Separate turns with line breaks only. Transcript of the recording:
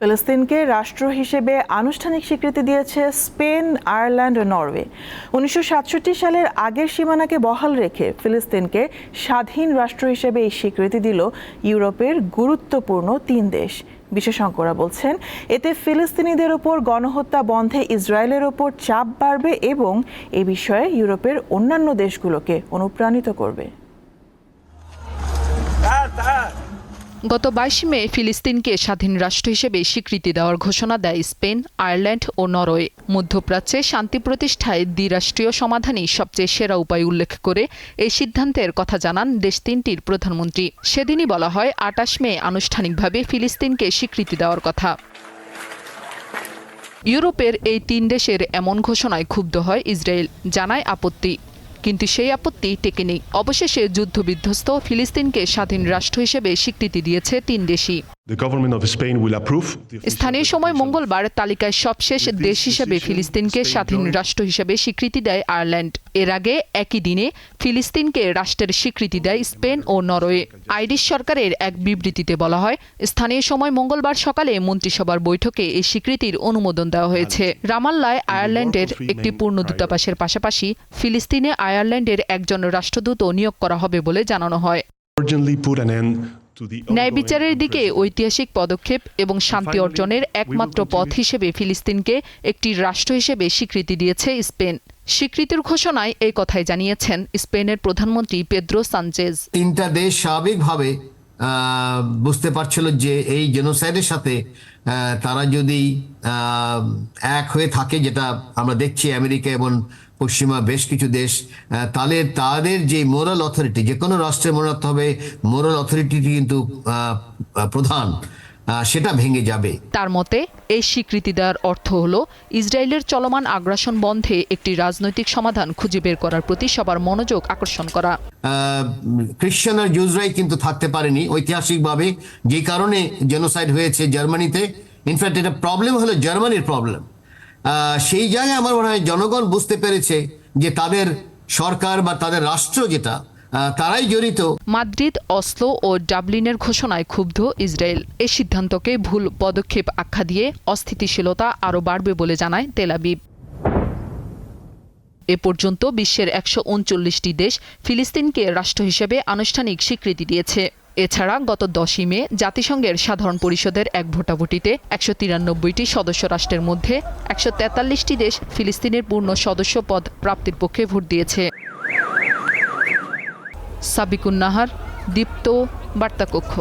ফিলিস্তিনকে রাষ্ট্র হিসেবে আনুষ্ঠানিক স্বীকৃতি দিয়েছে স্পেন, আয়ারল্যান্ড ও নরওয়ে। উনিশশো সাতষট্টি সালের আগের সীমানাকে বহাল রেখে ফিলিস্তিনকে স্বাধীন রাষ্ট্র হিসেবে এই স্বীকৃতি দিল ইউরোপের গুরুত্বপূর্ণ তিন দেশ। বিশেষজ্ঞরা বলছেন, এতে ফিলিস্তিনিদের ওপর গণহত্যা বন্ধে ইসরায়েলের ওপর চাপ বাড়বে এবং এ বিষয়ে ইউরোপের অন্যান্য দেশগুলোকে অনুপ্রাণিত করবে।
গত বাইশ মে ফিলিস্তিনকে স্বাধীন রাষ্ট্র হিসেবে স্বীকৃতি দেওয়ার ঘোষণা দেয় স্পেন, আয়ারল্যান্ড ও নরওয়ে। মধ্যপ্রাচ্যে শান্তি প্রতিষ্ঠায় দ্বিরাষ্ট্রীয় সমাধানই সবচেয়ে সেরা উপায় উল্লেখ করে এই সিদ্ধান্তের কথা জানান দেশ তিনটির প্রধানমন্ত্রী। সেদিনই বলা হয়, আটাশ মে আনুষ্ঠানিকভাবে ফিলিস্তিনকে স্বীকৃতি দেওয়ার কথা। ইউরোপের এই তিন দেশের এমন ঘোষণায় ক্ষুব্ধ হয় ইসরায়েল, জানায় আপত্তি। কিন্তু সেই আপত্তি টেকেনি অবশেষে যুদ্ধবিধ্বস্ত ফিলিস্তিনকে স্বাধীন রাষ্ট্র হিসেবে স্বীকৃতি দিয়েছে তিন দেশই। স্থানীয় সময় মঙ্গলবার তালিকায় সবশেষ দেশ হিসেবে ফিলিস্তিনকে স্বাধীন রাষ্ট্র হিসেবে স্বীকৃতি দেয় আয়ারল্যান্ড। এর আগে একই দিনে ফিলিস্তিনকে রাষ্ট্রের স্বীকৃতি দেয় স্পেন ও নরওয়ে। আইরিশ সরকারের এক বিবৃতিতে বলা হয় স্থানীয় সময় মঙ্গলবার সকালে মন্ত্রিসভার বৈঠকে এই স্বীকৃতির অনুমোদন দেওয়া হয়েছে। রামাল্লায় আয়ারল্যান্ডের একটি পূর্ণ দূতাবাসের পাশাপাশি ফিলিস্তিনে আয়ারল্যান্ডের একজন রাষ্ট্রদূতও নিয়োগ করা হবে বলে জানানো হয়। ন্যায় বিচারের দিকে ঐতিহাসিক পদক্ষেপ এবং শান্তি অর্জনের একমাত্র পথ হিসেবে ফিলিস্তিনকে একটি রাষ্ট্র হিসেবে স্বীকৃতি দিয়েছে স্পেন। স্বীকৃতির ঘোষণায় এই কথাই জানিয়েছেন স্পেনের প্রধানমন্ত্রী পেদ্রো সানচেজ।
তিনটা দেশ স্বাভাবিকভাবে বুঝতে পারছিল যে এই জেনোসাইডের সাথে তারা যদি এক হয়ে থাকে, যেটা আমরা দেখছি আমেরিকা এবং পশ্চিমা বেশ কিছু দেশ তাহলে তাদের যে মোরাল অথরিটি যে কোনো রাষ্ট্রের মনে রাখতে হবে মোরাল অথরিটি কিন্তু প্রধান। সেটা ভেঙে যাবে।
তার মতে এই স্বীকৃতি দেওয়ার অর্থ হল ইসরায়েলের চলমান আগ্রাসন বন্ধে একটি রাজনৈতিক সমাধান খুঁজে বের করার প্রতি সবার মনোযোগ আকর্ষণ করা।
খ্রিশ্চান আর জুজরাই কিন্তু থাকতে পারেনি। ঐতিহাসিকভাবে যে কারণে জেনোসাইড হয়েছে জার্মানিতে। ইনফ্যাক্ট এটা প্রবলেম হলো জার্মানির প্রবলেম সেই জায়গায় আমার মনে হয় জনগণ বুঝতে পেরেছে যে তাদের সরকার বা তাদের রাষ্ট্র যেটা তারাই জড়িত।
মাদ্রিদ, অসলো ও ডাবলিনের ঘোষণায় ক্ষুব্ধ ইসরায়েল। এই সিদ্ধান্তকে ভুল পদক্ষেপ আখ্যা দিয়ে অস্থিতিশীলতা আরও বাড়বে বলে জানায় তেলাবিব এ পর্যন্ত বিশ্বের একশো উনচল্লিশটি দেশ ফিলিস্তিনকে রাষ্ট্র হিসেবে আনুষ্ঠানিক স্বীকৃতি দিয়েছে। এছাড়া গত দশই মে জাতিসংঘের সাধারণ পরিষদের এক ভোটাভুটিতে একশো তিরানব্বইটি সদস্য রাষ্ট্রের মধ্যে একশো তেতাল্লিশটি দেশ ফিলিস্তিনের পূর্ণ সদস্য পদ প্রাপ্তির পক্ষে ভোট দিয়েছে। সাবিকুন নাহার দীপ্ত বার্তাকক্ষ।